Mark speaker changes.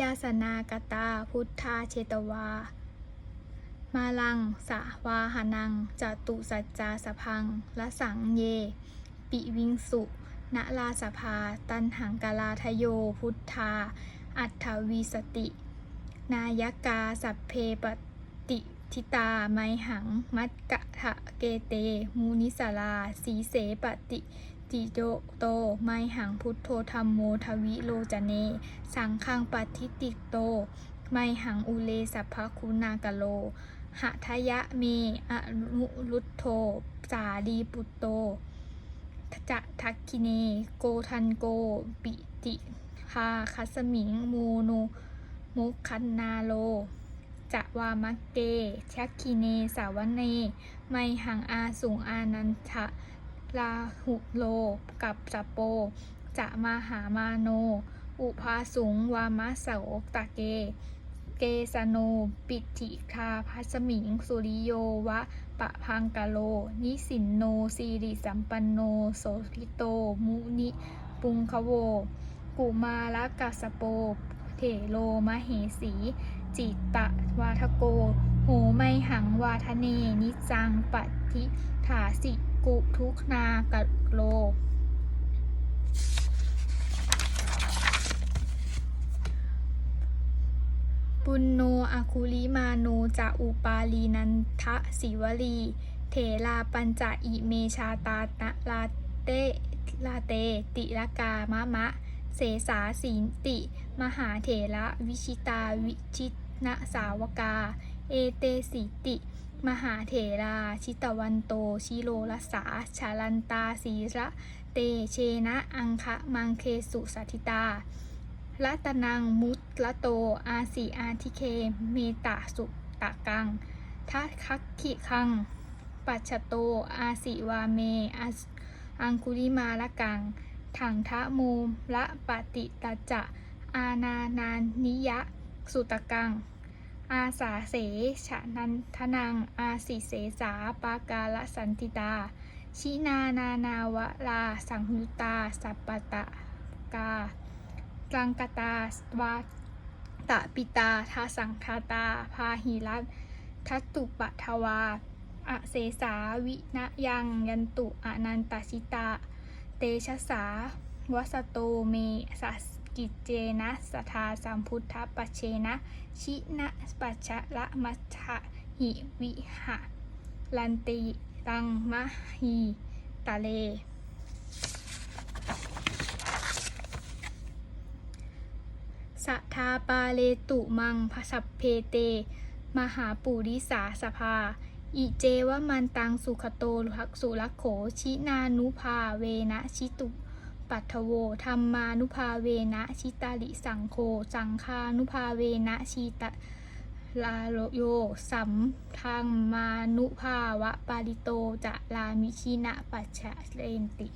Speaker 1: ยาสนากตาพุทธาเชตวา มาลังสาวาหานังจตุสัจจาสพังละสังเย ปิวิงสุณลาสภา ตันหังกาลาทโยพุทธา อัฏวีสติ นายกาสัพเพปติทิตาไมหัง มัตกะทะเกเต มูนิสาลา สีเสปติ ติโยโต ไมหังพุทโธธรรมโมทวิโลจเน สังฆังปัตติติโต ไมหังอุเลสัพพคุณากโล หะทยะเมอนุรุตโทสาดีปุตโตจะทักคิเน โกทันโก ปิติพาคัสมิงโมโนมุคันนาโลจะวามักเกชักคิเน สาวเน ไมหังอาสุงอานันทะ ลาหุโล กับสปโป จะมาหามาโน อุภาสุงวามะเสาตะเก เกสโน ปิติคาพัสมิง สุริโยวะ ปะพังกะโล นิสินโนสีริสัมปันโน โสริโต มุนิปุงคโว กุมาลกัสสโป เถโลมเหสี จิตตะวาทโก โหไมหังวาทเน นิจังปฏิถาสิ กุทุกนากะโล ปุณโนอาคุลิมาโนจะอุปาลีนันทะสิวลี เถลาปัญจะอิเมชาตานะลาเตลาเต ติลกามะมะ เสสาสีติ มหาเถระวิชิตาวิชิตนสาวกา เอเตสิติ มหาเถรา ชิตวันโต ชิโลรสาชาลันตาสีระเตเชนะ อังคะมังเคสุสัทิตารัตนังมุตละโต อาสีอาทิเค เมตาสุตะกังทัคคักขิคัง ปัจฉโต อาสิวาเม อังคุลิมาละกัง ถังทะโมละปฏิตจจะ อานานานิยะ สุตะกัง อาสาเสฉะนันทนัง อาสิเสสาปากาลสันติตา ชินานานาวลา สังหุตา สัปปะตะกากังกตาวาตะปิตาทาสังคาตา พาหิรัตทัตตุปะทวาอเสสาวินยัง ยันตุอนันตชิตา เตชะสาวสโตเมสัส กิจเจนะสทาสัมพุทธปเชนะ ชินะปัจฉะละมัชหิวิหะลันติตังมะหีตะเล สัทาปาเลตุมังพสัพเพเต มหาปุริสาสภา อิเจวมันตังสุขโตลักสุลักโข ชินานุภาเวนะชิตุ ปัทโวธรรมานุภาเวนะชิตาลิสังโฆสังฆานุภาเวนะชิตะลาโยสัมทางมานุภาวะปาริโตจะลามิชินะปัจฉะเรนติ